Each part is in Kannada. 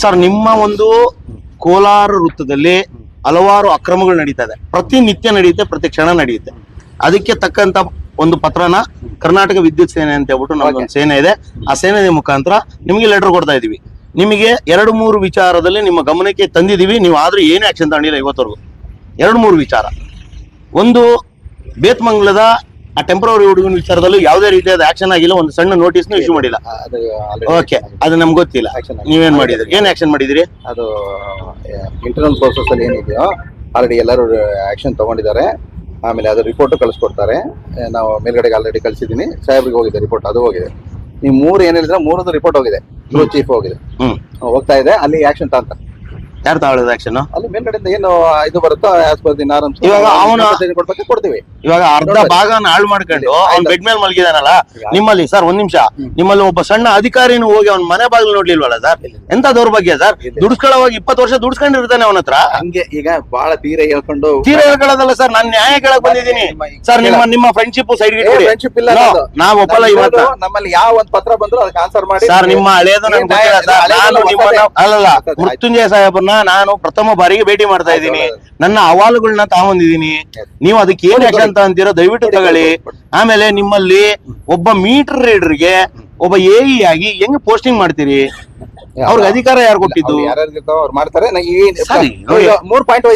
ಸರ್ ನಿಮ್ಮ ಒಂದು ಕೋಲಾರ ವೃತ್ತದಲ್ಲಿ ಹಲವಾರು ಅಕ್ರಮಗಳು ನಡೀತಾ ಇದೆ. ಪ್ರತಿನಿತ್ಯ ನಡೆಯುತ್ತೆ ಪ್ರತಿ ಕ್ಷಣ ನಡೆಯುತ್ತೆ. ಅದಕ್ಕೆ ತಕ್ಕಂತ ಒಂದು ಪತ್ರನ ಕರ್ನಾಟಕ ವಿದ್ಯುತ್ ಸೇನೆ ಅಂತ ಹೇಳ್ಬಿಟ್ಟು ಒಂದು ಸೇನೆ ಇದೆ. ಆ ಸೇನೆ ಮುಖಾಂತರ ನಿಮಗೆ ಲೆಟರ್ ಕೊಡ್ತಾ ಇದೀವಿ ನಿಮಗೆ ಎರಡು ಮೂರು ವಿಚಾರದಲ್ಲಿ ನಿಮ್ಮ ಗಮನಕ್ಕೆ ತಂದಿದೀವಿ ನೀವು ಆದ್ರೂ ಏನೇ ಆಕ್ಷನ್ ತಗೊಂಡಿಲ್ಲ ಇವತ್ತವರೆಗೂ. ಎರಡು ಮೂರು ವಿಚಾರ. ಒಂದು ಬೇತ್ಮಂಗ್ಲದ ಆ ಟೆಂಪ್ರವರಿ ಹುಡುಗನ ವಿಚಾರದಲ್ಲೂ ಯಾವುದೇ ರೀತಿಯಾದ ಆಕ್ಷನ್ ಆಗಿಲ್ಲ ಒಂದು ಸಣ್ಣ ನೋಟಿಸ್ ಇಶ್ಯೂ ಮಾಡಿಲ್ಲ. ಅದು already ಓಕೆ ಅದು ನಮ್ಗೆ ಗೊತ್ತಿಲ್ಲ. Action ಆಗಿದೆ. ನೀವೇನ್ ಮಾಡಿದ್ರಿ? ಏನ್ ಆಕ್ಷನ್ ಮಾಡಿದಿರಿ? ಅದು ಇಂಟರ್ನಲ್ ಪ್ರೋಸೆಸ್ ಅಲ್ಲಿ ಏನಿದೆಯೋ ಆಲ್ರೆಡಿ ಎಲ್ಲರೂ ಆಕ್ಷನ್ ತಗೊಂಡಿದ್ದಾರೆ. ಆಮೇಲೆ ಅದು ರಿಪೋರ್ಟ್ ಕಳಿಸ್ಕೊಡ್ತಾರೆ. ಆ, ನಾವು ಮೇಲ್ಗಡೆಗೆ ಆಲ್ರೆಡಿ ಕಳಿಸಿದ್ದೀನಿ ಸಾಹೇಬ್ರಿಗೆ ಹೋಗಿದೆ ರಿಪೋರ್ಟ್ ಅದು ಹೋಗಿದೆ. ನೀವು ಮೂರು ಏನ್ ಹೇಳಿದ್ರೆ ಮೂರದ್ದು ರಿಪೋರ್ಟ್ ಹೋಗಿದೆ. ಗ್ರೂಪ್ ಚೀಫ್ ಹೋಗಿದೆ. ಹ್ಮ್. ಹೋಗ್ತಾ ಇದೆ ಅಲ್ಲಿ ಆಕ್ಷನ್ ಅಂತ ಯಾರು ತಗೊಳ್ಳೋದು ಆಕ್ಷನ್ ಅಲ್ಲಿ ಮೇಲ್ಗಡೆಯಿಂದ ಏನು ಇದು ಬರುತ್ತೋ ಆಸ್ ಪರ್ ದಿ ನಾರ್ಮ್ಸ್ ಇವಾಗ ಅವ್ನು- ಕೊಡ್ಬೇಕು ಕೊಡ್ತೀವಿ. ಇವಾಗ ಅರ್ಧ ಭಾಗನ ಹಾಳು ಮಾಡ್ಕೊಂಡು ಅವ್ನ್ ಬೆಡ್ ಮೇಲೆ ಮಲಗಿದಾನಲ್ಲ ನಿಮ್ಮಲ್ಲಿ ಸರ್ ಒಂದ್ ನಿಮಿಷ. ನಿಮ್ಮಲ್ಲಿ ಒಬ್ಬ ಸಣ್ಣ ಅಧಿಕಾರಿನೂ ಹೋಗಿ ಅವ್ನ ಮನೆ ಬಾಗಿಲು ನೋಡ್ಲಿಲ್ವಲ್ಲ ಸರ್ ಎಂತ ದೌರ್ಭಾಗ್ಯ ಸರ್ ದುಡ್ಸ್ಕೊಳ್ಳೋವಾಗ ಇಪ್ಪತ್ತು ವರ್ಷ ದುಡ್ಸ್ಕೊಂಡಿರ್ತಾನೆ ಅವನ ಹತ್ರ. ಹಂಗೆ ಈಗ ಬಹಳ ತೀರ ಹೇಳ್ಕೊಂಡು ತೀರ ಹೇಳ್ಕೊಳ್ಳೋದಲ್ಲ ಸರ್ ನಾನು ನ್ಯಾಯ ಕೇಳಕ್ ಬಂದಿದ್ದೀನಿ. ಸರ್ ನಿಮ್ಮ ನಿಮ್ಮ ಫ್ರೆಂಡ್ಶಿಪ್ ಸೈಡ್ ಏ, friendship ಇಲ್ಲ ನಾವು ನಾವ್ ಒಪ್ಪಲ್ಲ ಇವತ್ತ. ನಮ್ಮಲ್ಲಿ ಯಾವ ಒಂದ್ ಪತ್ರ ಬಂದ್ರು ಅದಕ್ಕೆ ಆನ್ಸರ್ ಮಾಡಿ. ಸರ್ ನಿಮ್ಮ ಹಳೇದು ನನ್ಗೆ ಏನ್ ಗೊತ್ತಿಲ್ಲ ಸರ್ ನಾನು ಹೊಸದೇ. ನಿಮ್ಮನ್ನ ಅಲ್ಲಲ್ಲ. ಮೃತ್ಯುಂಜಯ ಸಾಹೇಬ್ರನ್ನ ನಾನು ಪ್ರಥಮ ಬಾರಿಗೆ ಭೇಟಿ ಮಾಡ್ತಾ ಇದ್ದೀನಿ. ನನ್ನ ಅಹವಾಲುಗಳನ್ನ ತಗೊಂಡಿದ್ದೀನಿ ನೀವು ಅದಕ್ಕೆ ಏನ್ ಯಾಕೆ ಅಂತ ಅಂತೀರೋ ದಯವಿಟ್ಟು ತಗೊಳ್ಳಿ. ಆಮೇಲೆ ನಿಮ್ಮಲ್ಲಿ ಒಬ್ಬ ಮೀಟರ್ ರೀಡರ್ಗೆ ಒಬ್ಬ ಎಇ ಆಗಿ ಹೆಂಗ್ ಪೋಸ್ಟಿಂಗ್ ಮಾಡ್ತೀರಿ? ಅವ್ರಿಗೆ ಅಧಿಕಾರ ಯಾರು ಕೊಟ್ಟಿದ್ದು? ಅವ್ರು ಮಾಡ್ತಾರೆ. ಮೂರ್ ಪಾಯಿಂಟ್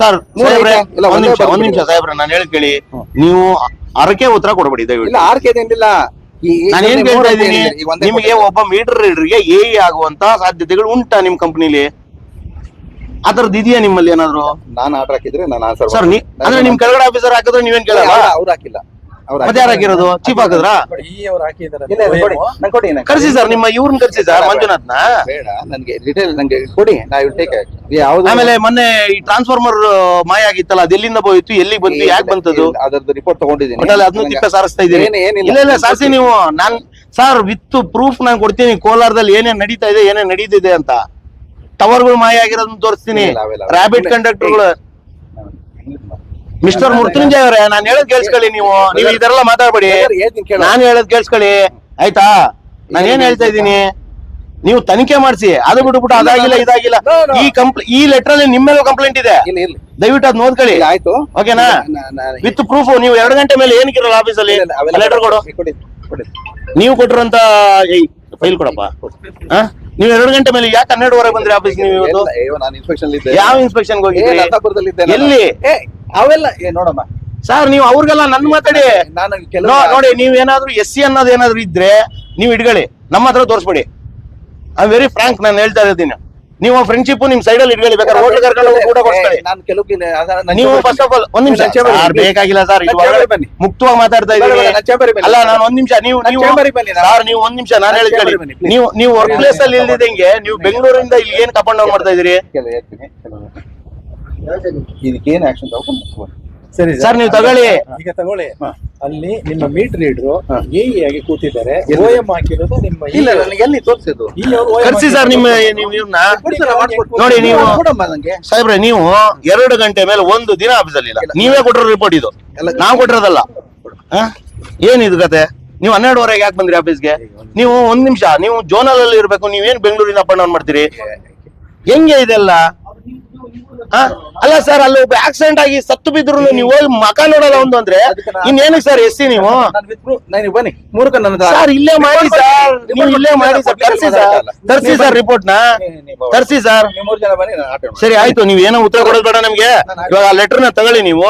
ಸರ್? ಒಂದ್ ನಿಮಿಷ ಒಂದ್ ಬರ್ಬಿಡಿ. ನಿಮಿಷ ಸಾಹೇಬ್ರೆ ನಾನು ಹೇಳಿ ಕೇಳಿ ನೀವು ಅರಕೆ ಉತ್ತರ ಕೊಡಬೇಡಿ ದಯವಿಟ್ಟು. ಆರ್ ಕೆ ಏನಿಲ್ಲ. ಈ ಈ ನಾನು ಏನ್ ಮೂರು ಕೇಳ್ತಾ ಇದ್ದೀನಿ. ಏನಿಲ್ಲ. ಈಗ ಒಂದೇ ನಿಮಗೆ ಒಬ್ಬ ಮೀಟರ್ ರೀಡರ್ಗೆ ಎ ಆಗುವಂತ ಸಾಧ್ಯತೆಗಳು ಉಂಟಾ ನಿಮ್ ಕಂಪನಿಲಿ ಅದರದ್ದು ಇದೆಯಾ ನಿಮ್ಮಲ್ಲಿ ಏನಾದ್ರು? ನಾನು ಆರ್ಡರ್ ಹಾಕಿದ್ರೆ ನಾನು ಆನ್ಸರ್ ಸರ್ ನೀ ಅಂದ್ರೆ ನಿಮ್ ಕೆಳಗಡೆ ಆಫೀಸರ್ ಹಾಕಿದ್ರೆ ನೀವೇನ್ ಕೇಳಲ್ಲ? ಅವ್ರು ಹಾಕಿಲ್ಲ. ಅವ್ರು ಮತ್ತೆ ಯಾರು ಹಾಕಿರೋದು? ಚೀಫ್ ಹಾಕಿದ್ರಾ? ಈ ಅವ್ರು ಇಲ್ಲ ಇಲ್ಲ, ಕೊಡಿ. ನಂಗೆ ಕೊಡಿ ನಂಗೆ. ಕರ್ಸಿ ಸರ್ ನಿಮ್ಮ ಇವ್ರನ್ನ ಕರ್ಸಿ ಸರ್ ಮಂಜುನಾಥ್ನ? ಬೇಡ ನನಗೆ ಡಿಟೇಲ್ ನಂಗೆ ಕೊಡಿ ನಾ ವಿಲ್ ಟೇಕ್ ಯಾವ್ದು ಆಮೇಲೆ ಮೊನ್ನೆ ಈ ಟ್ರಾನ್ಸ್ಫಾರ್ಮರ್ ಮಾಯ ಆಗಿತ್ತಲ್ಲ ಅದು ಎಲ್ಲಿಂದ ಹೋಯ್ತು ಎಲ್ಲಿ ಬಂತು ಯಾಕೆ ಬಂತದು? ಅದರದ್ದು ರಿಪೋರ್ಟ್ ತಗೊಂಡಿದ್ದೀನಿ. ಒಟ್ಟಲ್ಲಿ ಅದನ್ನು ತಿಪ್ಪ ಸಾರಿಸ್ತಾ ಇದ್ದೀರಿ ಏನ್- ಏನಿಲ್ಲ. ಇಲ್ಲ ಇಲ್ಲ ಸಾರಿಸಿ ನೀವು. ನಾನ್ ಸರ್ ವಿತ್ ಪ್ರೂಫ್ ನಾನು ಕೊಡ್ತೀನಿ ಕೋಲಾರದಲ್ಲಿ ಏನೇನ್ ನಡೀತಾ ಇದೆ ಏನೇನ್ ನಡೀತಿದೆ ಅಂತ. ಟವರ್ಗಳು ಮಾಯ ಆಗಿರೋದನ್ನ ತೋರಿಸ್ತೀನಿ. ರಾಬಿಟ್ ಕಂಡಕ್ಟರ್ಗಳು ಕಂಡಕ್ಟರ್ಗಳು ಮಿಸ್ಟರ್ ಮೃತ್ಯುಂಜಯ ಅವರೇ ನಾನು ಹೇಳೋದ್ ಕೇಳಿಸ್ಕೊಳ್ಳಿ ನೀವು. ನೀವು ಇದೆಲ್ಲ ಮಾತಾಡ್ಬೇಡಿ. ನಾನು ಹೇಳೋದ್ ಕೇಳಿಸ್ಕೊಳ್ಳಿ. ಆಯ್ತಾ? ನಾನು ಏನ್ ಹೇಳ್ತಾ ಇದ್ದೀನಿ? ನೀವು ತನಿಖೆ ಮಾಡಿಸಿ. ಅದು ಬಿಟ್ಬಿಟ್ಟು ಅದಾಗಿಲ್ಲ ಇದಾಗಿಲ್ಲ. ಈ ಕಂಪ್ಲೇ ಈ ಲೆಟರ್ ಅಲ್ಲಿ ನಿಮ್ಮ ಮೇಲೆ ಕಂಪ್ಲೇಂಟ್ ಇದೆ. ದಯವಿಟ್ಟು ಅದ್ ನೋಡ್ಕೊಳ್ಳಿ ಆಯ್ತು. ಓಕೆನಾ? ವಿತ್ ಪ್ರೂಫ್ ನೀವು ಎರಡು ಗಂಟೆ ಮೇಲೆ ಏನಕ್ಕಿರಲ್ಲ ಆಫೀಸಲ್ಲಿ? ಅಲ್ಲಿ ಲೆಟರ್ ಕೊಡು. ನೀವು ಕೊಟ್ಟಿರೋ ಫೈಲ್ ಕೊಡಪ್ಪ? ನೀವು ಎರಡು ಗಂಟೆ ಮೇಲೆ ಯಾಕೆ ಹನ್ನೆರಡುವರೆಗೆ ಬಂದ್ರೆ ಆಫೀಸ್ ನೀವು ಇವತ್ತು? ಅಯ್ಯೋ ನಾನು ಇನ್ಸ್ಪೆಕ್ಷನ್ ಇದ್ದೆ ಯಾವ ಇನ್ಸ್ಪೆಕ್ಷನ್ ಏ, ಹೋಗಿದ್ರಿ? ನರಸಾಪುರದಲ್ಲಿ ಇದ್ದೆ ನಾನು. ಎಲ್ಲಿ? ಏ ಅವೆಲ್ಲ ಏ ನೋಡಮ್ಮ. ಸರ್ ನೀವು ಅವ್ರಿಗೆಲ್ಲ ನನ್ ಮಾತಾಡಿ. ನಾನು ನೋ- ನೋಡಿ ನೀವ್ ಏನಾದ್ರು ಎಸ್ ಸಿ ಅನ್ನೋದು ಏನಾದ್ರು ಇದ್ರೆ ನೀವು ಇಟ್ಕೊಳ್ಳಿ. ನಮ್ಮ ಹತ್ರ ತೋರಿಸ್ಬೇಡಿ. ಐ ವೆರಿ ಫ್ರಾಂಕ್ ನಾನು ಹೇಳ್ತಾ ಇದ್ದೀನಿ. ನೀವು ಫ್ರೆಂಡ್ಶಿಪ್ ನಿಮ್ ಸೈಡ್ ಅಲ್ಲಿ ಇಟ್ಕೊಳ್ಳಿ ಬೇಕಾದ್ರೆ ಹೋಟ್ಲ್ ಕರ್ಕೊಂಡು ಹೋಗಿ ಊಟ ನಾನು ಕೆಲವು ನೀವು ಫಸ್ಟ್ ಆಫ್ ಆಲ್ ಒಂದ್ ನಿಮಿಷ ಸರ್. ಬೇಕಾಗಿಲ್ಲ ಸರ್ ನನ್ನ ಬನ್ನಿ. ಮುಕ್ತವಾಗಿ ಮಾತಾಡ್ತಾ ಬನ್ನಿ. ಅಲ್ಲ ನಾನು ಒಂದ್ ನಿಮಿಷ ನೀವು ನೀವು ಸರ್ ನೀವು ಒಂದ್ ನಿಮಿಷ ನಾನು ಹೇಳಿ ಹೇಳಿದ್ ಕೇಳಿ ನೀವು ನೀವು ವರ್ಕ್ ಪ್ಲೇಸ್ ಅಲ್ಲಿ ಇಲ್ದಿದಂಗೆ ನೀವು ಬೆಂಗಳೂರಿಂದ ಇಲ್ಲಿ ಏನ್ ಕಪಂಡ್ ಮಾಡ್ತಾ ಇದೀರಿ. ಇದಕ್ಕೇನು ಆಕ್ಷನ್ ತಗೊಂಡು ಸರಿ ಸರ್, ನೀವು ತಗೊಳ್ಳಿ. ಈಗ ತಗೊಳ್ಳಿ. ಅಲ್ಲಿ ನಿಮ್ಮ ಮೀಟರ್ ರೀಡ್ರು. ಎ ಆಗಿ ಕೂತಿದ್ದಾರೆ. ಓಎಂ ಓ ಎಂ ಹಾಕಿರೋದು ನಿಮ್ಮ ಇಲ್ಲ ನನಗೆ ಎಲ್ಲಿ ತೋರಿಸಿದ್ದು? ಕರ್ಸಿ ಸರ್ ನಿಮ್ಮ ನೀವು ಇವ್ರನ್ನ ನೋಡಿ, ನೀವು- ಸಾಹೇಬ್ರೆ ನೀವು ಎರಡು ಗಂಟೆ ಮೇಲೆ ಒಂದು ದಿನ ಆಫೀಸಲ್ಲಿ. ನೀವೇ ಕೊಟ್ಟಿರೋ ರಿಪೋರ್ಟ್ ಇದು. ನಾವು ಕೊಟ್ಟಿರೋದಲ್ಲ. ಏನು ಏನಿದು ಕತೆ? ನೀವು ಹನ್ನೆರಡುವರೆಗೆ ಯಾಕೆ ಬಂದ್ರಿ ಆಫೀಸ್ಗೆ ನೀವು ಒಂದ್ ನಿಮಿಷ ನೀವು ಜೋನಲ್ ಅಲ್ಲಿ ಇರ್ಬೇಕು ನೀವೇನ್ ಬೆಂಗಳೂರಿನ ಅಪ್ ಡೌನ್ ಮಾಡ್ತೀರಿ? ಹೆಂಗೆ ಇದೆಲ್ಲ? ಅಲ್ಲ ಸರ್ ಅಲ್ಲಿ ಒಬ್ಬ ಆಕ್ಸಿಡೆಂಟ್ ಆಗಿ ಸತ್ತು ಬಿದ್ರು ನೀವು ಹೋಗಿ ಮಕ ನೋಡಲ್ಲ ಒಂದು ಅಂದ್ರೆ? ಇನ್ನೇನು ಇನ್ನೇನಕ್ಕೆ ಸರ್ ಎಸ್ಸಿ ನೀವು? ಬನ್ನಿ. ಮೂರ್ಖ ನನ್ನ ಸರ್ ಇಲ್ಲೇ ಮಾಡಿ ಸರ್ ನೀವು ಇಲ್ಲೇ ಮಾಡಿ ಸರ್ ತರ್ಸಿ ಸರ್. ತರ್ಸಿ ಸರ್ ರಿಪೋರ್ಟ್ನ. ತರ್ಸಿ ಸರ್. ಸರಿ ಆಯ್ತು. ನೀವ್ ಏನೋ ಉತ್ತರ ಕೊಡೋದು ಬೇಡ ನಮ್ಗೆ. ಇವಾಗ ಆ ಲೆಟರ್ನ ತಗೊಳ್ಳಿ ನೀವು.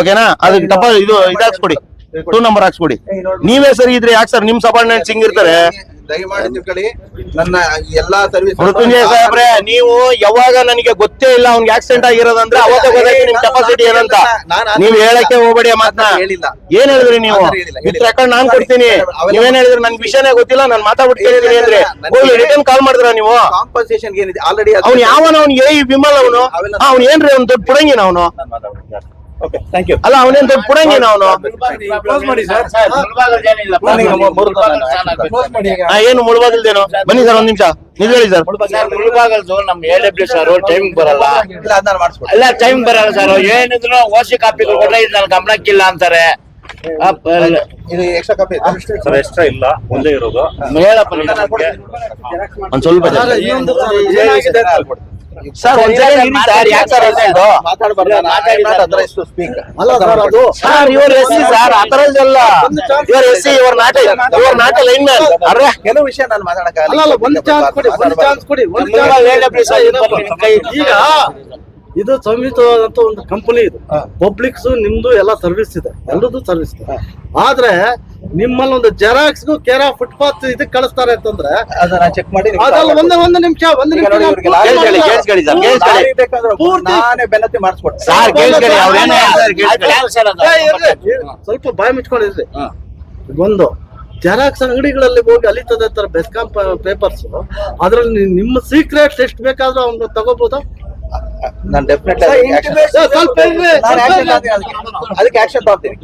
ಓಕೆನಾ ಅದಕ್ಕೆ ತಪ್ಪ ಇದು ಇದಾಕ್ಸ್ಕೊಡಿ ಟೂ ನಂಬರ್ ಹಾಕ್ಸ್ಕೊಡಿ. ನೀವೇ ಸರಿ ಇದ್ರೆ ಯಾಕೆ ಸರ್ ನಿಮ್ ಸಬಾರ್ಡಿನೇಟ್ಸ್ ಹಿಂಗಿರ್ತಾರೆ ದಯಮಾಡಿ ತಿಳ್ಕೊಳ್ಳಿ. ನನ್ನ ಎಲ್ಲಾ ಸರ್ವಿಸ್ ಮೃತ್ಯುಂಜಯ ಸಾಹೇಬ್ರೆ ನೀವು ಯಾವಾಗ ನನಗೆ ಗೊತ್ತೇ ಇಲ್ಲ ಅವ್ನಿಗೆ ಆಕ್ಸಿಡೆಂಟ್ ಆಗಿರೋದಂದ್ರೆ ಅವಾಗ ಗೊತ್ತಾಯ್ತು ನಿಮ್ ಕೆಪಾಸಿಟಿ ಏನಂತ? ನೀವ್ ಹೇಳಕ್ಕೆ ಹೋಗ್ಬೇಡಿ ಆ ಮಾತನ್ನ. ಹೇಳಿಲ್ಲ. ಏನ್ ಹೇಳಿದ್ರಿ ನೀವು? ಆ ಥರ ಹೇಳಿಲ್ಲ, ವಿತ್ ರೆಕಾರ್ಡ್ ನಾನ್ ಕೊಡ್ತೀನಿ. ಅವೆಲ್ಲ- ನೀವೇನ್ ಹೇಳಿದ್ರಿ? ನನ್ ವಿಷಯನೇ ಗೊತ್ತಿಲ್ಲ ನಾನ್ ಮಾತಾಡ್ಬಿಟ್ಟು ಕೇಳಿದ್ರಿ ಅಂದ್ರೆ. ನನಗೆ- ರಿಟರ್ನ್ ಕಾಲ್ ಮಾಡಿದ್ರ ನೀವು? ಕಾಂಪನ್ಸೇಷನ್ ಏನಿದೆ? ಆಲ್ರೆಡಿ ಅವ್ನು ಯಾವನ? ಅವ್ನು ಏ ವಿಮಲ್ ಅವನು? ಅವೆಲ್ಲ- ಅವ್ನು ಏನ್ರಿ? ಅವ್ನು ದೊಡ್ಡ ಪುಡಂಗಿನ ಅವನು? ಓಕೆ ಥ್ಯಾಂಕ್ ಯು ಅಲ್ಲ ಅವನೇನ್ ದೊಡ್ಡ ಪುಡಂಗಿನ ಅವನು ಕ್ಲೋಸ್ ಮಾಡಿ ಸರ್ ಏನು ಮುಳುಬಾಗಿಲ್ದೇನು? ಬನ್ನಿ ಸರ್ ಒಂದ್ ನಿಮಿಷ. ನೀವ್ ಹೇಳಿ ಸರ್. ಸರ್ ಮುಳುಬಾಗಲ್ದು ನಮ್ ಎ ಡಬ್ಲ್ಯೂ ಸರ್ ಟೈಮಿಂಗ್ ಬರಲ್ಲ. ಎಲ್ಲ ಟೈಮ್ ಬರಲ್ಲ ಸರ್. ಏನಿದ್ರು ಓಸಿ ಕಾಪಿಗಳು ಕೊಟ್ರೆ ಇದು ನನ್ ಗಮನಕ್ಕಿಲ್ಲ ಅಂತಾರೆ. ಇದು ಎಕ್ಸ್ಟ್ರಾ ಕಾಪಿ ಸರ್ ಎಕ್ಸ್ಟ್ರಾ ಇಲ್ಲ. ಒಂದೇ ಇರೋದು. ಹೇಳಪ್ಪ ಒಂದ್ ಸ್ವಲ್ಪ ಸರ್ ಸರಿ ಇರಿ ಸರ್ ಯಾಕೆ ಸರ್ ಇದು ಮಾತಾಡಬಾರ್ದು ಸ್ಪೀಕ್ ಅಲ್ಲ ಸರ್ ಅದು ಸರ್ ಇವ್ರ ಎಸ್ ಸಿ ಸರ್ ಇವ್ರ ಎಸ್ ಸಿ ಇವ್ರ ನಾಟ ಇವ್ರ ನಾಟ ಲೈನ್ ಮ್ಯಾನ್ ಅರ್ರೆ. ಕೆಲವು ವಿಷಯ ನಾನು ಮಾತಾಡಕ್ಕಾಗಲ್ಲ ಅಲ್ಲ ಅಲ್ಲ ಒಂದ್ ಚಾನ್ಸ್ ಕೊಡಿ ಒಂದ್ ಚಾನ್ಸ್ ಕೊಡಿ ಒಂದ್ ಚಾನ್ಸ್ AWS ಇರ್ಬೇಕು ನಿಮ್ ಕೈ. ಈಗ ಇದು ಸಂಹಿತವಾದಂತ ಒಂದು ಕಂಪನಿ ಇದು. ಪಬ್ಲಿಕ್ಸ್ ನಿಮ್ದು ಎಲ್ಲ ಸರ್ವಿಸ್ ಇದೆ. ಎಲ್ಲರದ್ದು ಸರ್ವಿಸ್ ಇದೆ. ಆದ್ರೆ ನಿಮ್ಮಲ್ಲಿ ಒಂದು ಜೆರಾಕ್ಸ್ ಕೇರಾ ಫುಟ್ಪಾತ್ ಇದಕ್ಕೆ ಕಳಿಸ್ತಾರೆ ಅಂತಂದ್ರೆ ಅದನ್ನ ಚೆಕ್ ಮಾಡಿ ಅದಲ್ಲ ಒಂದೇ ಒಂದು ನಿಮಿಷ ಒಂದು ನಿಮಿಷ ನಾನೇ ಬೆನ್ನತ್ತಿ ಮಾಡಿಸ್ಕೊಡ್ತೀನಿ. ಸ್ವಲ್ಪ ಬಾಯಿ ಮುಚ್ಕೊಂಡಿದ್ರಿ. ಒಂದು ಜೆರಾಕ್ಸ್ ಅಂಗಡಿಗಳಲ್ಲಿ ಹೋಗಿ ಅಲಿತದೆ ತರ ಬೆಸ್ಕಾಂ ಪೇಪರ್ಸ್. ಅದ್ರಲ್ಲಿ ನಿಮ್ಮ ಸೀಕ್ರೆಟ್ಸ್ ಎಷ್ಟು ಬೇಕಾದ್ರೂ ಅವ್ನು ತಗೋಬಹುದು ನಾನು ಡೆಫಿನೆಟ್. ಅದಕ್ಕೆ ಆಕ್ಷನ್ ತಗೋತೀನಿ.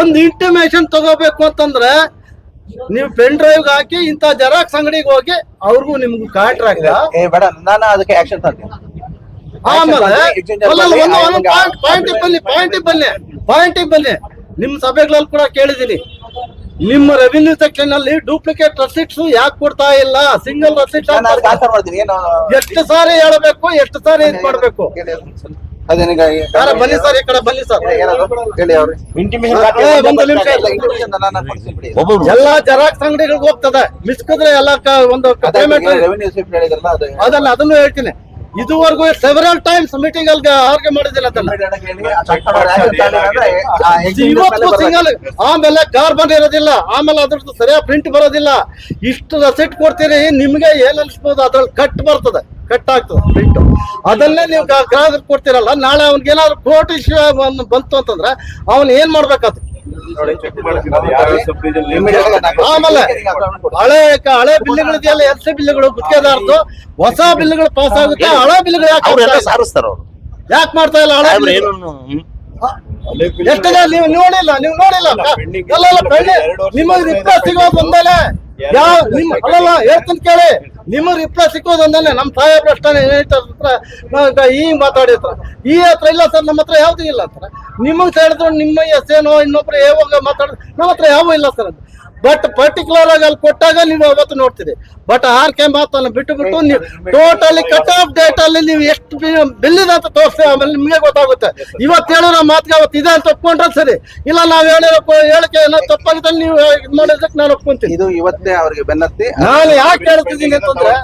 ಒಂದ್ ಇಂಟಿಮೇಶನ್ ತಗೋಬೇಕು ಅಂತಂದ್ರೆ ನೀವು ಪೆನ್ ಡ್ರೈವ್ ಹಾಕಿ ಇಂತ ಜೆರಾಕ್ಸ್ ಅಂಗಡಿಗೆ ಹೋಗಿ ಅವ್ರಿಗೂ ನಿಮ್ಗೂ ಕಾಂಟ್ರಾಕ್ಟ್ ಏ ಬೇಡ. ನಾನು ಅದಕ್ಕೆ ಆಕ್ಷನ್ ತಗೋತೀನಿ. ಆಮೇಲೆ ಪಾಯಿಂಟ್ ಬನ್ನಿ ಪಾಯಿಂಟಿಗೆ ಬನ್ನಿ. ಪಾಯಿಂಟಿಗೆ ಬನ್ನಿ. ನಿಮ್ಮ ಸಭೆಗಳಲ್ಲಿ ಕೂಡ ಕೇಳಿದೀನಿ ನಿಮ್ಮ ರೆವಿನ್ಯೂ ಸೆಕ್ಷನ್ ಅಲ್ಲಿ ಡೂಪ್ಲಿಕೇಟ್ ರಸೀಟ್ಸ್ ಯಾಕೆ ಕೊಡ್ತಾ ಇಲ್ಲ? ಸಿಂಗಲ್ ರಸೀಟ್ ನಾನು ಮಾಡ್ತೀನಿ. ಏನು ಎಷ್ಟು ಸಾರಿ ಹೇಳಬೇಕು ಎಷ್ಟು ಸಾರಿ ಇದ್ ಮಾಡ್ಬೇಕು? ಅದೇನೀಗ ಯಾರ ಬನ್ನಿ ಸರ್ ಈ ಕಡೆ ಬನ್ನಿ ಸರ್. ಹೇಳಿ ಅವ್ರು. ಒಂದೇ ನಿಮಿಷ. ಎಲ್ಲಾ ಜೆರಾಕ್ಸ್ ಅಂಗಡಿಗಳಿಗೆ ಹೋಗ್ತದೆ. ಮಿಸ್ಕಿದ್ರೆ ಎಲ್ಲ ಒಂದು ಪೇಮೆಂಟ್ ರೆವೆನ್ಯೂ ಸ್ಲಿಪ್ ಹೇಳಿದ್ರಲ್ಲ ಅದು ಅದಲ್ಲ ಅದನ್ನು ಹೇಳ್ತೀನಿ. ಇದುವರೆಗೂ ಸೆವೆರಲ್ ಟೈಮ್ಸ್ ಮೀಟಿಂಗ್ ಅಲ್ಲಿ ಆರ್ಗೆ ಮಾಡಿದಿಲ್ಲ ಇವತ್ತು ಸಿಂಗಲ್, ಆಮೇಲೆ ಕಾರ್ಬನ್ ಇರೋದಿಲ್ಲ, ಆಮೇಲೆ ಅದ್ರದ್ದು ಸರಿಯಾಗಿ ಪ್ರಿಂಟ್ ಬರೋದಿಲ್ಲ. ಇಷ್ಟು ರಸೀಟ್ ಕೊಡ್ತೀರಿ, ನಿಮ್ಗೆ ಏನ್ ಅನ್ಸ್ಬೋದು? ಅದ್ರಲ್ಲಿ ಕಟ್ ಬರ್ತದೆ ಕಟ್ ಆಗ್ತದೆ ಪ್ರಿಂಟ್ ಅದನ್ನೇ ನೀವು ಗ್ರಾಹಕರು ಕೊಡ್ತೀರಲ್ಲ, ನಾಳೆ ಅವ್ನಿಗೆ ಏನಾದ್ರು ಕೋರ್ಟ್ ಇಶ್ಯೂ ಬಂತು ಅಂತಂದ್ರೆ, ಅವನ್ ಏನ್ ಮಾಡ್ಬೇಕಾಗ್ತದೆ ಆಮೇಲೆ ಹಳೆ ಹಳೆ ಬಿಲ್ಗಳಿದೆಯಲ್ಲ ಎಲ್ ಸಿ ಬಿಲ್ಗಳು ಗುತ್ತಿಗೆದಾರದು. ಹೊಸ ಬಿಲ್ಗಳು ಪಾಸ್ ಆಗುತ್ತೆ ಹಳೆ ಬಿಲ್ಗಳು ಯಾಕೆ? ಸಾರಿಸ್ತಾರ ಅವ್ರು. ಯಾಕೆ ಮಾಡ್ತಾ ಇಲ್ಲ ಹಳೆ ಎಷ್ಟು ನೀವು ನೋಡಿಲ್ಲ ನೀವು ನೋಡಿಲ್ಲ. ನಿಮಗೆ ರಿಪ್ಲೈ ಸಿಗೋದು ಒಂದಲೆ ಯಾವ ನಿಮ್ ಅಲ್ಲಲ್ಲ ಹೇಳ್ತೀನಿ ಕೇಳಿ. ನಿಮಗೆ ರಿಪ್ಲೈ ಸಿಕ್ಕೋದು ಒಂದಲೆ ನಮ್ಮ ಸಾಹೇಬ್ರು ಅಷ್ಟೇ ಹೇಳ್ತಾರೆ ಈ ಮಾತಾಡಿರ್ತಾರೆ ಈ ಹತ್ರ ಇಲ್ಲ ಸರ್, ನಮ್ಮ ಹತ್ರ ಯಾವುದೂ ಇಲ್ಲ ಸರ್ ನಿಮಗೆ ಹೇಳಿದ್ರು ನಿಮ್ಮ ಎಸ್ ಏನೋ ಇನ್ನೊಬ್ರು ಯಾವಾಗ ಮಾತಾಡಿದ್ರು. ನಮ್ಮ ಹತ್ರ ಯಾವೂ ಇಲ್ಲ ಸರ್ ಅದು. ಬಟ್ ಪರ್ಟಿಕ್ಯುಲರ್ ಆಗಿ ಅಲ್ಲಿ ಕೊಟ್ಟಾಗ ನೀವು ಅವತ್ತು ನೋಡ್ತೀರಿ. ಬಟ್ ಆರ್ ಕೆ ಮಾತ್ ಬಿಟ್ಟು ಬಿಟ್ಟು ನೀವು ಟೋಟಲಿ ಕಟ್ ಆಫ್ ಡೇಟ್ ಅಲ್ಲಿ ನೀವು ಎಷ್ಟು ಬಿಲ್ ಇದೆ ಅಂತ ತೋರಿಸಿ ಆಮೇಲೆ ನಿಮಗೆ ಗೊತ್ತಾಗುತ್ತೆ. ಇವತ್ತು ಹೇಳಿರೋ ಮಾತಿಗೆ ಅವತ್ತು ಇದೆ ಅಂತ ಒಪ್ಕೊಂಡ್ರೆ ಸರಿ. ಇಲ್ಲ ನಾವು ಹೇಳಿರೋ ಹೇಳಿಕೆ ಏನೋ ತಪ್ಪಾಗಿದೆ ನೀವು ಇದು ಮಾಡಿದ್ದಕ್ಕೆ ನಾನು ಒಪ್ಕೊಂತೀನಿ. ಇದು ಇವತ್ತೇ ಅವ್ರಿಗೆ ಬೆನ್ನತ್ತಿ. ನಾನು ಯಾಕೆ ಹೇಳ್ತಿದ್ದೀನಿ ಅಂತಂದ್ರೆ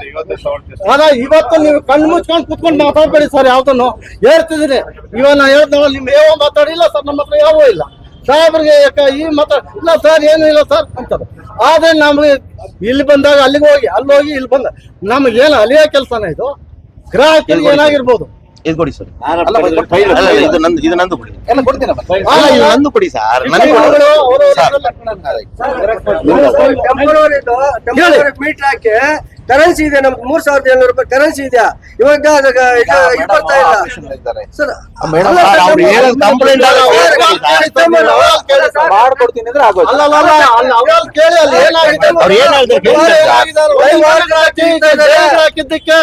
ಅದ ಇವತ್ತು ನೀವು ಕಣ್ಣು ಮುಚ್ಕೊಂಡು ಕುತ್ಕೊಂಡು ಮಾತಾಡ್ಬೇಡಿ ಸರ್ ಯಾವ್ದನ್ನು. ಹೇಳ್ತಿದ್ದೀನಿ. ಇವಾಗ ನಾ ಹೇಳ್ದ ನಿಮ್ಗೆ ಯಾವ ಮಾತಾಡಿಲ್ಲ ಸರ್ ನಮ್ಮ ಹತ್ರ ಯಾವ ಇಲ್ಲ. ಸಾಹೇಬ್ರಿಗೆ ಯಾಕ ಈ ಮಾತಾಡ ಇಲ್ಲ ಸರ್ ಏನು ಇಲ್ಲ ಸರ್ ಅಂತಾರೆ ಆದ್ರೆ ನಮ್ಗೆ ಇಲ್ಲಿ ಬಂದಾಗ ಅಲ್ಲಿಗೆ ಹೋಗಿ ಅಲ್ಲಿ ಹೋಗಿ ಇಲ್ಲಿ ಬಂದ. ನಮ್ಗೆ ಏನು ಅಲಿಯೋ ಕೆಲಸನ ಇದು? ಗ್ರಾಹಕರಿಗೆ ಏನಾಗಿರ್ಬೋದು? ಇದು ಕೊಡಿ ಸರ್. ಇದು ನಂದು ಇದು ನಂದು ಕೊಡಿ. ಇದು ನಂದು ಕೊಡಿ ಸರ್. ನನಗೆ ಕರೆನ್ಸಿ ಇದೆ ನಮ್ಗೆ ಮೂರ್ ಸಾವಿರದ ಏಳ್ನೂರು ರೂಪಾಯಿ ಕರೆನ್ಸಿ ಇದೆ ಇವಾಗ ಇದು ಬರ್ತಾ ಇಲ್ಲ ಸರ್. ಮಾಡ್ಕೊಡ್ತೀನಿ ಅಂದ್ರೆ ಆಗೋದು ಅಲ್ಲ ಅಲ್ಲ ಅಲ್ಲ, ಕೇಳಿ ಅಲ್ಲಿ ಏನಾಗಿದೆ ಅವ್ರು ಏನ್ ಕೇಳಿ ಸರ್. ಏನಾಗಿದೆ ಅಲ್ಲಿ ವಹಿವಾಟುಗಳು ಹಾಕಿ, ಈಗ ಹಾಕಿದ್ದಕ್ಕೆ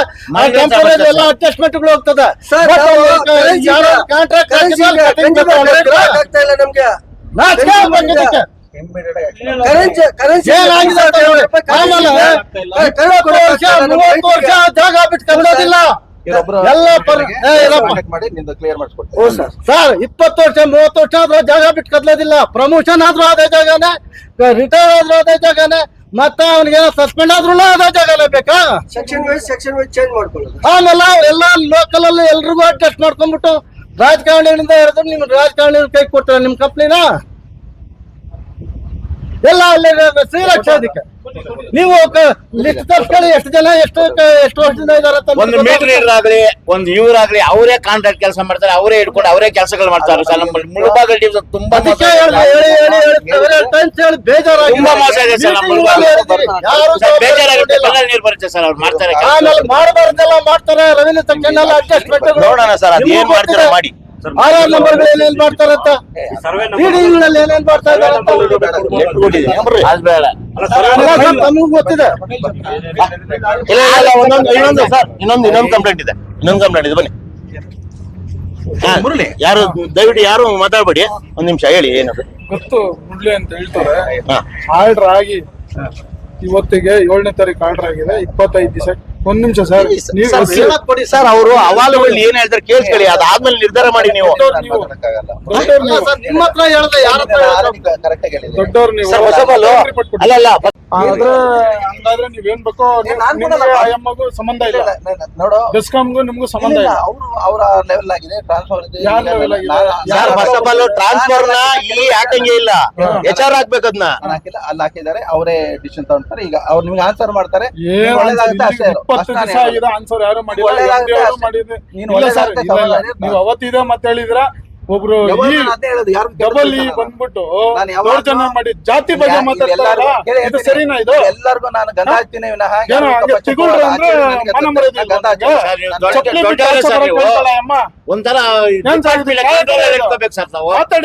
ಎಲ್ಲ ಅಡ್ಜಸ್ಟ್ಮೆಂಟ್ಗಳು ಹೋಗ್ತದೆ. ಮಾಡ್ತಾರೆ. ಆಗ್ತಾ ಇಲ್ಲ ನಮ್ಗೆ. ವರ್ಷ ಜಾಗ ಬಿಟ್ಟು ಹ್ಞೂ ಸರ್. ಸರ್ ಇಪ್ಪತ್ತು ವರ್ಷ ಮೂವತ್ತು ವರ್ಷ ಆದ್ರೂ ಜಾಗ ಬಿಟ್ಟು ಕದ್ಲೋದಿಲ್ಲ. ಪ್ರಮೋಷನ್ ಆದ್ರೂ ಅದೇ ಜಾಗನೆ. ರಿಟೈರ್ ಆದ್ರೂ ಅದೇ ಜಾಗನೆ. ಮತ್ತೆ ಅವ್ನಿಗೆ ಸಸ್ಪೆಂಡ್ ಆದ್ರೂ ಅದೇ ಜಾಗನೇ ಬೇಕಾ? Section wise section wise change ಮಾಡ್ಕೊಳ್ಳೋದು. ಆಮೇಲೆ ಎಲ್ಲ ಲೋಕಲ್ ಅಲ್ಲಿ ಎಲ್ರಿಗೂ ಅಡ್ಜಸ್ಟ್ ಮಾಡ್ಕೊಂಡ್ಬಿಟ್ಟು ರಾಜಕಾರಣಿಯಿಂದ ಹಿಡಿದು ನಿಮ್ ರಾಜಕಾರಣಿ ಕೈ ಕೊಟ್ಟ ನಿಮ್ ಕಂಪ್ನಿನ ಎಲ್ಲ ಅಲ್ಲಿ ಶ್ರೀರಕ್ಷಾಧಿಕ ನೀವು ಲಿಸ್ಟ್ ತರ್ಸ್ಕೊಳ್ಳಿ ಎಷ್ಟು ಜನ ಎಷ್ಟು ಎಷ್ಟು ವರ್ಷದಿಂದ ಇದಾರೆ ಅಂತ ಒಂದು ಮೀಟರ್ ಆಗ್ಲಿ ಒಂದು ಇವರಾಗ್ಲಿ ಅವರೇ ಕಾಂಟ್ರಾಕ್ಟ್ ಕೆಲಸ ಮಾಡ್ತಾರೆ ಅವರೇ ಹಿಡ್ಕೊಂಡು ಅವರೇ ಕೆಲಸಗಳು ಮಾಡ್ತಾರೆ ಸರ್. ನಮ್ಮ ಮುಳುಬಾಗಲ್ ಡಿವಿಷನ್ ತುಂಬಾ ಮೋಸ. ತುಂಬಾ ಮೋಸ ಇದೆ ಸರ್ ನಮ್ಮ ಬೇಜಾರಾಗುತ್ತೆ ಜವಾಬ್ದಾರಿ ನೀರು ಬರುತ್ತೆ ಸರ್ ಅವ್ರು ಮಾಡ್ತಾರೆ ಮಾಡಬಾರ್ದೆಲ್ಲ ಮಾಡ್ತಾರೆ ರೆವಿನ್ಯೂ ಎಲ್ಲ ಅಡ್ಜಸ್ಟ್ಮೆಂಟ್ ನೋಡೋಣ ಸರ್ ಅದ್ ಏನ್ ಮಾಡ್ತೀರಾ ಮಾಡಿ. ಆರ್ ಆರ್ ನಂಬರ್ಗಳು ಏನೇನ್ ಮಾಡ್ತಾರೆ ಅಂತ? ರೀಡಿಂಗ್ನಲ್ಲಿ ಏನೇನ್ ಮಾಡ್ತಾ ಇದಾರೆ ಅಂತ? ಎಷ್ಟು ಕೊಟ್ಟಿದ್ದೀನಿ ಬರ್ರಿ. ಅದ್ ಸರ್ ತಮಗೂ ಗೊತ್ತಿದೆ. ಇಲ್ಲ ಇಲ್ಲ, ಇಲ್ಲ ಒಂದೊಂದು ಇನ್ನೊಂದು ಸರ್. ಇನ್ನೊಂದು ಇನ್ನೊಂದು ಕಂಪ್ಲೇಂಟ್ ಇದೆ. ಇನ್ನೊಂದು ಕಂಪ್ಲೇಂಟ್ ಇದೆ ಬನ್ನಿ. ಹಾ, ಯಾರು ದಯವಿಟ್ಟು ಯಾರು ಮಾತಾಡ್ಬೇಡಿ. ಒಂದ್ ನಿಮಿಷ ಹೇಳಿ ಏನದು ಗೊತ್ತು ಮುಡ್ಲಿ ಅಂತ ಹೇಳ್ತಾರೆ. ಹಾ. ಆರ್ಡರ್ ಆಗಿ ಇವತ್ತಿಗೆ ಏಳನೇ ತಾರೀಕು ಆರ್ಡರ್ ಆಗಿದೆ. ಇಪ್ಪತ್ತೈದು ದಿವಸ ಒಂದ್ ನಿಮಿಷ ಸರ್ ನೀವು ಸರ್, ಕೊಡಿ ಸರ್ ಅವರು ಅವಾಲುಗಳು ಏನ್ ಹೇಳ್ತಾರೆ ಕೇಳಿಸ್ಕೊಳ್ಳಿ ಅದಾದ್ಮೇಲೆ ನಿರ್ಧಾರ ಮಾಡಿ ನೀವು. ನಿಮ್ಮ ಹತ್ರ ಹೇಳ್ದೆ ಯಾರ. ದೊಡ್ಡವ್ರು ನೀವು. ಸರ್ ಅಲ್ಲ ಅಲ್ಲ ಆದ್ರೆ ಹಂಗಾದ್ರೆ ನೀವೇನ್ ಬೇಕೋ. ಆಯಮ್ಮಗೂ ಸಂಬಂಧ ಇಲ್ಲ. ನೋಡು. ಬೆಸ್ಕಾಂಗೂ ನಿಮ್ಗೂ ಸಂಬಂಧ ಇಲ್ಲ ಅವರು ಅವರ ಲೆವೆಲ್ ಆಗಿದೆ ಟ್ರಾನ್ಸ್ಫರ್ ಇದೆ ಯಾರ್ ಈಗ ಆಗಿದೆ? ನಾನು- ಫಸ್ಟ್ ಆಫ್ ಟ್ರಾನ್ಸ್ಫರ್ನ ಇಲ್ಲಿ ಹಾಕಂಗೆ ಇಲ್ಲ. ಎಚ್ ಆರ್ ಹಾಕ್ಬೇಕು ಅದನ್ನ ಅಲ್ಲಿ ಹಾಕಿದ್ದಾರೆ ಅವರೇ ಡಿಸಿಷನ್ ತಗೊಂಡ್ತಾರೆ ಈಗ ಅವ್ರು ನಿಮ್ಗೆ ಆನ್ಸರ್ ಮಾಡ್ತಾರೆ. ಒಳ್ಳೇದಾಗುತ್ತೆ ಅಷ್ಟೇ. ಇಪ್ಪತ್ತು ದಿವಸ ಆಗಿದೆ ಆನ್ಸರ್ ಯಾರು ಮಾಡಿಲ್ಲ ಮಾಡಿದ್ರೆ ನೀವು ಅವತ್ತಿದೆ ಮತ್ತೆ ಹೇಳಿದ್ರ ಒಬ್ರು ಡಬಲ್ ಈ ಬಂದ್ಬಿಟ್ಟು ದೌರ್ಜನ್ಯ ಮಾಡಿ ಜಾತಿ ಬಗ್ಗೆ ಮಾತಾಡ್ತಾರಲ್ಲ ಎಲ್ಲರಿಗೂ- ಇದು. ಸರಿನಾ ಇದು? ಎಲ್ಲರಿಗೂ ನಾನು ಗಂಧ ಹಚ್ತೀನಿ ವಿನಃ ಏನೋ ಹಂಗೆ ಅಂದ್ರೆ ಮನ. ಮರ್ಯಾದೆ ಬಿಟ್ಟು ಅಮ್ಮ. ಒಂಥರ ಮಾತಾಡಿ